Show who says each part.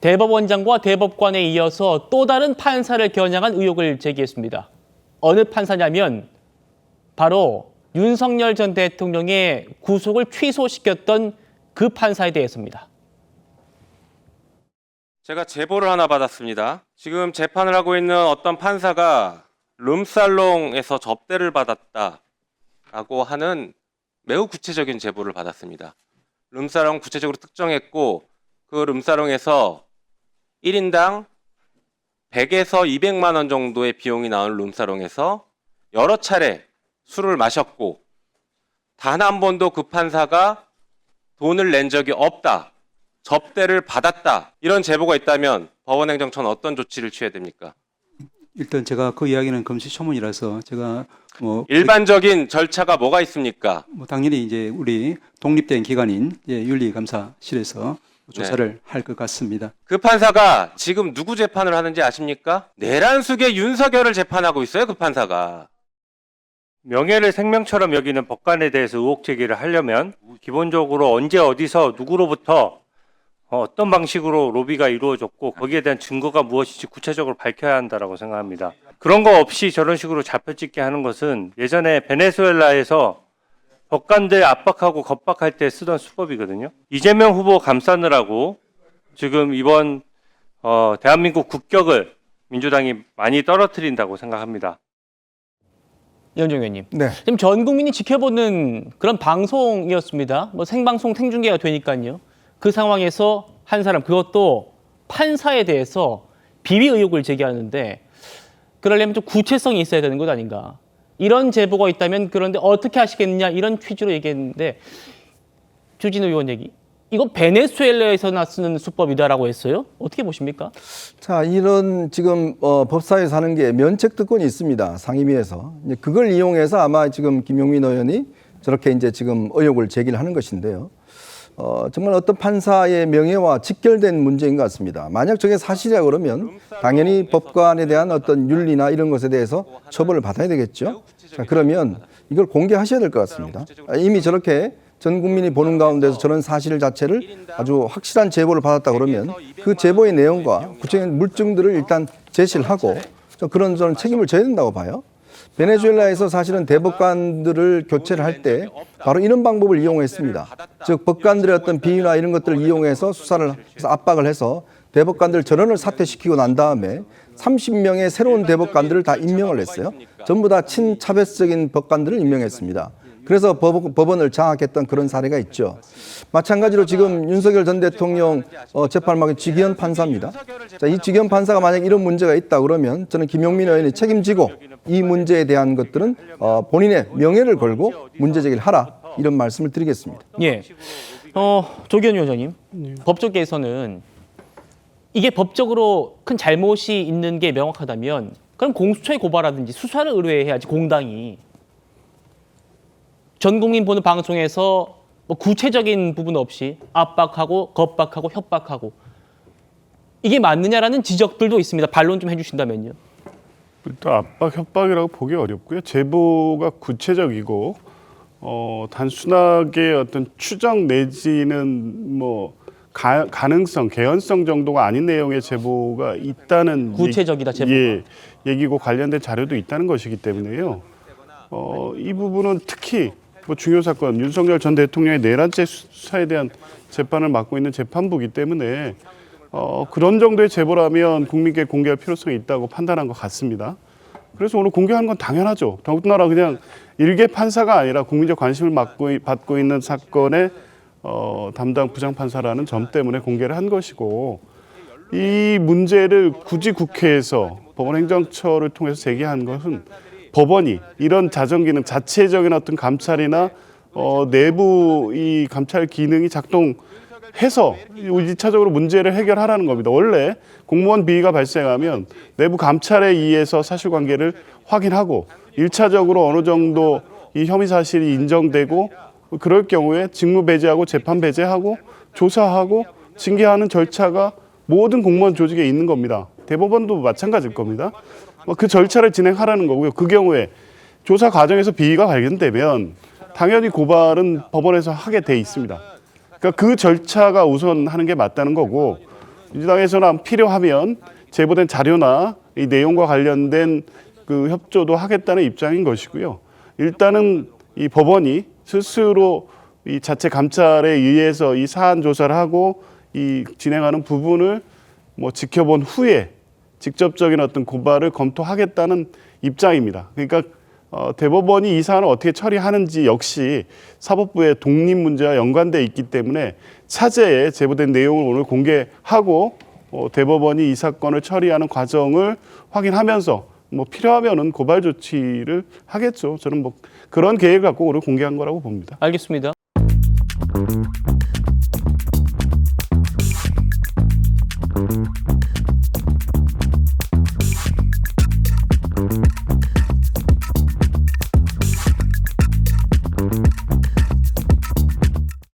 Speaker 1: 대법원장과 대법관에 이어서 또 다른 판사를 겨냥한 의혹을 제기했습니다. 어느 판사냐면 바로 윤석열 전 대통령의 구속을 취소시켰던 그 판사에 대해서입니다.
Speaker 2: 제가 제보를 하나 받았습니다. 지금 재판을 하고 있는 어떤 판사가 룸살롱에서 접대를 받았다라고 하는 매우 구체적인 제보를 받았습니다. 룸살롱 구체적으로 특정했고 그 룸살롱에서 1인당 100에서 200만 원 정도의 비용이 나오는 룸살롱에서 여러 차례 술을 마셨고 단 한 번도 그 판사가 돈을 낸 적이 없다. 접대를 받았다. 이런 제보가 있다면 법원행정처는 어떤 조치를 취해야 됩니까?
Speaker 3: 일단 제가 그 이야기는 금시초문이라서 제가 뭐,
Speaker 2: 일반적인 절차가 뭐가 있습니까?
Speaker 3: 뭐 당연히 이제 우리 독립된 기관인 예, 윤리감사실에서 조사를 할 것 같습니다.
Speaker 2: 그 판사가 지금 누구 재판을 하는지 아십니까? 내란숙의 윤석열을 재판하고 있어요, 그 판사가.
Speaker 4: 명예를 생명처럼 여기는 법관에 대해서 의혹 제기를 하려면 기본적으로 언제 어디서 누구로부터 어, 어떤 방식으로 로비가 이루어졌고 거기에 대한 증거가 무엇인지 구체적으로 밝혀야 한다라고 생각합니다. 그런 거 없이 저런 식으로 잡혀찍게 하는 것은 예전에 베네수엘라에서 법관들 압박하고 겁박할 때 쓰던 수법이거든요. 이재명 후보 감싸느라고 지금 이번 어, 대한민국 국격을 민주당이 많이 떨어뜨린다고 생각합니다.
Speaker 1: 이현정 의원님.
Speaker 5: 네.
Speaker 1: 지금 전 국민이 지켜보는 그런 방송이었습니다. 뭐 생방송 생중계가 되니까요. 그 상황에서 한 사람 그것도 판사에 대해서 비위 의혹을 제기하는데 그러려면 좀 구체성이 있어야 되는 것 아닌가. 이런 제보가 있다면 그런데 어떻게 하시겠느냐 이런 취지로 얘기했는데 주진우 의원 얘기. 이거 베네수엘라에서나 쓰는 수법이다라고 했어요. 어떻게 보십니까?
Speaker 5: 자, 이런 지금 어, 법사에서 하는 게 면책 특권이 있습니다. 상임위에서. 그걸 이용해서 아마 지금 김용민 의원이 저렇게 이제 지금 의혹을 제기를 하는 것인데요. 어, 정말 어떤 판사의 명예와 직결된 문제인 것 같습니다. 만약 저게 사실이라 그러면 당연히 법관에 대한 어떤 윤리나 이런 것에 대해서 처벌을 받아야 되겠죠. 자, 그러면 이걸 공개하셔야 될 것 같습니다. 아, 이미 저렇게 전 국민이 보는 가운데서 저런 사실 자체를 아주 확실한 제보를 받았다 그러면 그 제보의 내용과 구체적인 물증들을 일단 제시를 하고 좀 그런 저는 책임을 져야 된다고 봐요. 베네수엘라에서 사실은 대법관들을 교체를 할 때 바로 이런 방법을 이용했습니다. 즉 법관들의 어떤 비위나 이런 것들을 이용해서 수사를 해서 압박을 해서 대법관들 전원을 사퇴시키고 난 다음에 30명의 새로운 대법관들을 다 임명을 했어요. 전부 다 친차별적인 법관들을 임명했습니다. 그래서 법, 법원을 장악했던 그런 사례가 있죠. 마찬가지로 지금 윤석열 전 대통령 어, 재판막의 지기현 판사입니다. 자, 이 지기현 판사가 만약 이런 문제가 있다 그러면 저는 김용민 의원이 책임지고 이 문제에 대한 것들은 어, 본인의 명예를 걸고 문제 제기를 하라 이런 말씀을 드리겠습니다.
Speaker 1: 예. 어, 조기현 위원장님. 법조계에서는 이게 법적으로 큰 잘못이 있는 게 명확하다면 그럼 공수처에 고발하든지 수사를 의뢰해야지 공당이 전 국민 보는 방송에서 뭐 구체적인 부분 없이 압박하고 겁박하고 협박하고 이게 맞느냐라는 지적들도 있습니다. 반론 좀 해주신다면요.
Speaker 6: 또 압박 협박이라고 보기 어렵고요. 제보가 구체적이고 어, 단순하게 어떤 추정 내지는 뭐 가, 가능성, 개연성 정도가 아닌 내용의 제보가 있다는
Speaker 1: 구체적이다, 제보가.
Speaker 6: 예, 얘기고 관련된 자료도 있다는 것이기 때문에요. 어, 이 부분은 특히 뭐 중요 사건 윤석열 전 대통령의 내란죄 수사에 대한 재판을 맡고 있는 재판부이기 때문에 어, 그런 정도의 제보라면 국민께 공개할 필요성이 있다고 판단한 것 같습니다. 그래서 오늘 공개하는 건 당연하죠. 더군다나 그냥 일개 판사가 아니라 국민적 관심을 받고, 받고 있는 사건의 어, 담당 부장판사라는 점 때문에 공개를 한 것이고 이 문제를 굳이 국회에서 법원행정처를 통해서 제기한 것은 법원이 이런 자정 기능 자체적인 어떤 감찰이나 어, 내부 이 감찰 기능이 작동 해서 일차적으로 문제를 해결하라는 겁니다. 원래 공무원 비위가 발생하면 내부 감찰에 의해서 사실관계를 확인하고 일차적으로 어느 정도 이 혐의 사실이 인정되고 그럴 경우에 직무 배제하고 재판 배제하고 조사하고 징계하는 절차가 모든 공무원 조직에 있는 겁니다. 대법원도 마찬가지일 겁니다. 뭐그 절차를 진행하라는 거고요. 그 경우에 조사 과정에서 비위가 발견되면 당연히 고발은 법원에서 하게 돼 있습니다. 그러니까 그 절차가 우선 하는 게 맞다는 거고 민주당에서는 필요하면 제보된 자료나 이 내용과 관련된 그 협조도 하겠다는 입장인 것이고요. 일단은 이 법원이 스스로 이 자체 감찰에 의해서 이 사안 조사를 하고 이 진행하는 부분을 뭐 지켜본 후에 직접적인 어떤 고발을 검토하겠다는 입장입니다. 그러니까 어, 대법원이 이 사안을 어떻게 처리하는지 역시 사법부의 독립 문제와 연관돼 있기 때문에 차제에 제보된 내용을 오늘 공개하고 어, 대법원이 이 사건을 처리하는 과정을 확인하면서 뭐 필요하면은 고발 조치를 하겠죠. 저는 뭐 그런 계획을 갖고 오늘 공개한 거라고 봅니다.
Speaker 1: 알겠습니다.